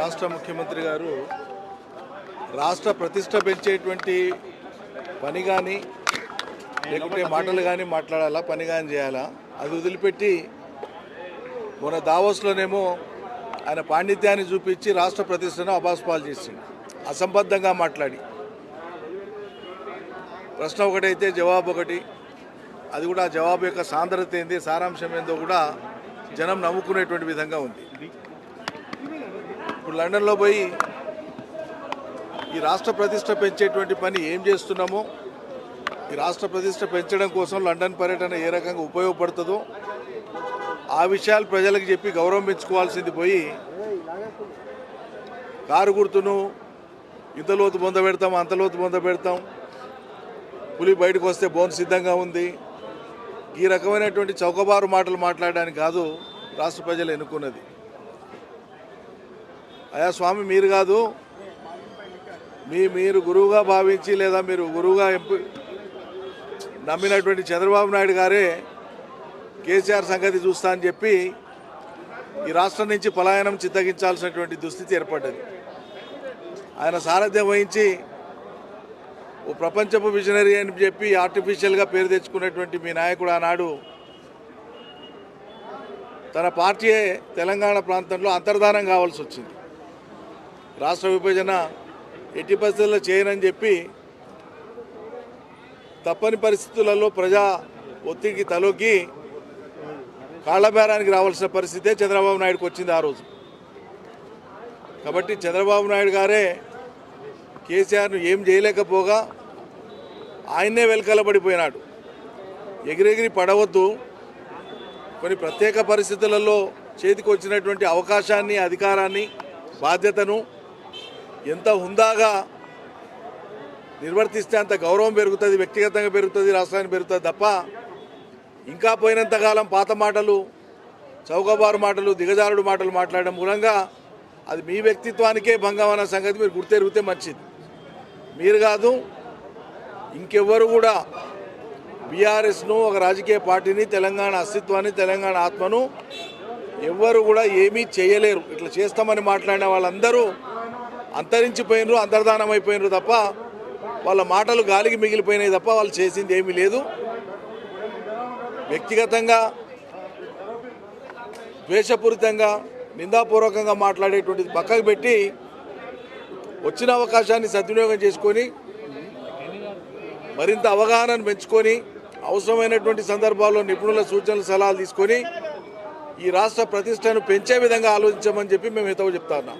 రాష్ట్ర ముఖ్యమంత్రి గారు రాష్ట్ర ప్రతిష్ట పెంచేటువంటి పని కానీ లేకుంటే మాటలు కానీ మాట్లాడాలా పని కానీ చేయాలా అది వదిలిపెట్టి మన దావోస్లోనేమో ఆయన పాండిత్యాన్ని చూపించి రాష్ట్ర ప్రతిష్టను అబాస్పాలు చేసింది అసంబద్ధంగా మాట్లాడి. ప్రశ్న ఒకటైతే జవాబు ఒకటి. అది కూడా ఆ జవాబు యొక్క సాంద్రత ఏంది సారాంశం ఏందో కూడా జనం నమ్ముకునేటువంటి విధంగా ఉంది. ఇప్పుడు లండన్లో పోయి ఈ రాష్ట్ర ప్రతిష్ట పెంచేటువంటి పని ఏం చేస్తున్నామో ఈ రాష్ట్ర ప్రతిష్ట పెంచడం కోసం లండన్ పర్యటన ఏ రకంగా ఉపయోగపడుతుందో ఆ విషయాలు ప్రజలకు చెప్పి గౌరవం పెంచుకోవాల్సింది పోయి కారు గుర్తును ఇంత లోతు బొంద పెడతాం అంత లోతు బొంద పెడతాం. పులి బయటకు వస్తే బోన్ సిద్ధంగా ఉంది. ఈ రకమైనటువంటి చౌకబారు మాటలు మాట్లాడడానికి కాదు రాష్ట్ర ప్రజలు ఎన్నుకున్నది. అయా స్వామి మీరు కాదు. మీ మీరు గురువుగా భావించి లేదా మీరు గురువుగా ఎంపి నమ్మినటువంటి చంద్రబాబు నాయుడు గారే కేసీఆర్ సంగతి చూస్తా అని చెప్పి ఈ రాష్ట్రం నుంచి పలాయనం చిత్తగించాల్సినటువంటి దుస్థితి ఏర్పడ్డది. ఆయన సారథ్యం వహించి ఓ ప్రపంచపు విజనరీ అని చెప్పి ఆర్టిఫిషియల్గా పేరు తెచ్చుకున్నటువంటి మీ నాయకుడు ఆనాడు తన పార్టీయే తెలంగాణ ప్రాంతంలో అంతర్ధానం కావాల్సి వచ్చింది. రాష్ట్ర విభజన ఎట్టి పరిస్థితుల్లో చేయనని చెప్పి తప్పని పరిస్థితులలో ప్రజా ఒత్తిడికి తలొగ్గి కాళ్ళబేరానికి రావాల్సిన పరిస్థితే చంద్రబాబు నాయుడుకి వచ్చింది ఆ రోజు. కాబట్టి చంద్రబాబు నాయుడు గారే కేసీఆర్ను ఏం చేయలేకపోగా ఆయన్నే వెలకలబడిపోయినాడు. ఎగిరెగిరి పడవద్దు. కొన్ని ప్రత్యేక పరిస్థితులలో చేతికి వచ్చినటువంటి అవకాశాన్ని అధికారాన్ని బాధ్యతను ఎంత హుందాగా నిర్వర్తిస్తే అంత గౌరవం పెరుగుతుంది వ్యక్తిగతంగా పెరుగుతుంది రాష్ట్రానికి పెరుగుతుంది తప్ప ఇంకా పోయినంతకాలం పాత మాటలు చౌకబారు మాటలు దిగజారుడు మాటలు మాట్లాడడం మూలంగా అది మీ వ్యక్తిత్వానికే భంగం అన్న సంగతి మీరు గుర్తెరిగితే మంచిది. మీరు కాదు ఇంకెవ్వరు కూడా బీఆర్ఎస్ను ఒక రాజకీయ పార్టీని తెలంగాణ అస్తిత్వాన్ని తెలంగాణ ఆత్మను ఎవ్వరు కూడా ఏమీ చేయలేరు. ఇట్లా చేస్తామని మాట్లాడిన వాళ్ళందరూ అంతరించిపోయినరు అంతర్ధానం అయిపోయినరు తప్ప వాళ్ళ మాటలు గాలికి మిగిలిపోయినాయి తప్ప వాళ్ళు చేసింది ఏమీ లేదు. వ్యక్తిగతంగా ద్వేషపూరితంగా నిందాపూర్వకంగా మాట్లాడేటువంటి పక్కకు పెట్టి వచ్చిన అవకాశాన్ని సద్వినియోగం చేసుకొని మరింత అవగాహనను పెంచుకొని అవసరమైనటువంటి సందర్భాల్లో నిపుణుల సూచనలు సలహాలు తీసుకొని ఈ రాష్ట్ర ప్రతిష్టను పెంచే విధంగా ఆలోచించమని చెప్పి మేము హితవు చెప్తా ఉన్నాం.